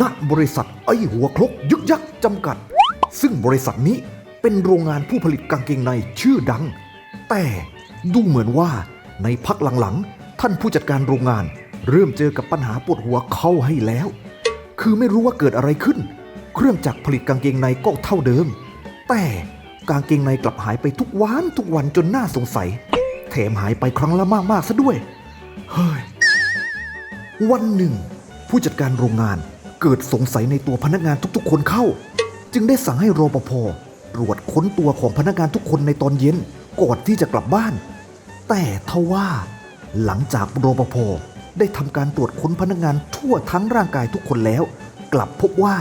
ณบริษัทไอหัวครกยึกยักษ์จำกัด ซึ่งบริษัทนี้เป็นโรงงานผู้ผลิตกางเกงในชื่อดัง แต่ดูเหมือนว่าในพักหลังๆ ท่านผู้จัดการโรงงาน เริ่มเจอกับปัญหาปวดหัวเข้าให้แล้ว คือไม่รู้ว่าเกิดอะไรขึ้น เครื่องจักรผลิตกางเกงในก็เท่าเดิม แต่กางเกงในกลับหายไปทุกวันทุกวันจนน่าสงสัย แถมหายไปครั้งละมากๆซะด้วย เฮ้ย วันหนึ่ง ผู้จัดการโรงงาน เกิดสงสัยในตัวพนักงานทุกๆ คนเข้า จึงได้สั่งให้รปภตรวจค้นตัวของพนักงานทุกคนในตอนเย็นก่อนที่จะกลับบ้าน แต่ทว่า หลังจากรปภได้ทำการตรวจค้นพนักงานทั่วทั้งร่างกายทุกคนแล้ว กลับพบว่า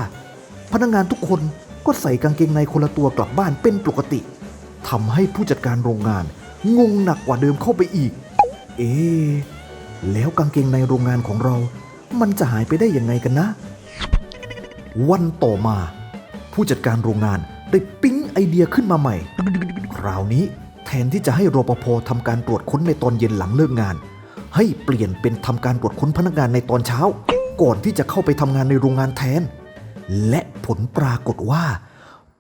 พนักงานทุกคนก็ใส่กางเกงในคนละตัวกลับบ้านเป็นปกติทำให้ผู้จัดการโรงงานงงหนักกว่าเดิมเข้าไปอีก เอ๊ะแล้วกางเกงในโรงงานของเรา มันจะหายไปได้ยังไงกันนะ วันต่อมา ผู้จัดการโรงงานได้ปิ๊งไอเดียขึ้นมาใหม่ คราวนี้แทนที่จะให้รปภทำการตรวจค้นในตอนเย็นหลังเลิกงาน ให้เปลี่ยนเป็นทำการตรวจค้นพนักงานในตอนเช้า ก่อนที่จะเข้าไปทำงานในโรงงานแทน และผลปรากฏว่า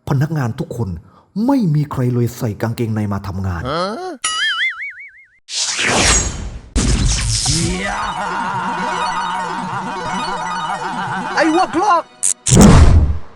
พนักงานทุกคนไม่มีใครเลยใส่กางเกงในมาทำงาน ไอ้หัวคลอก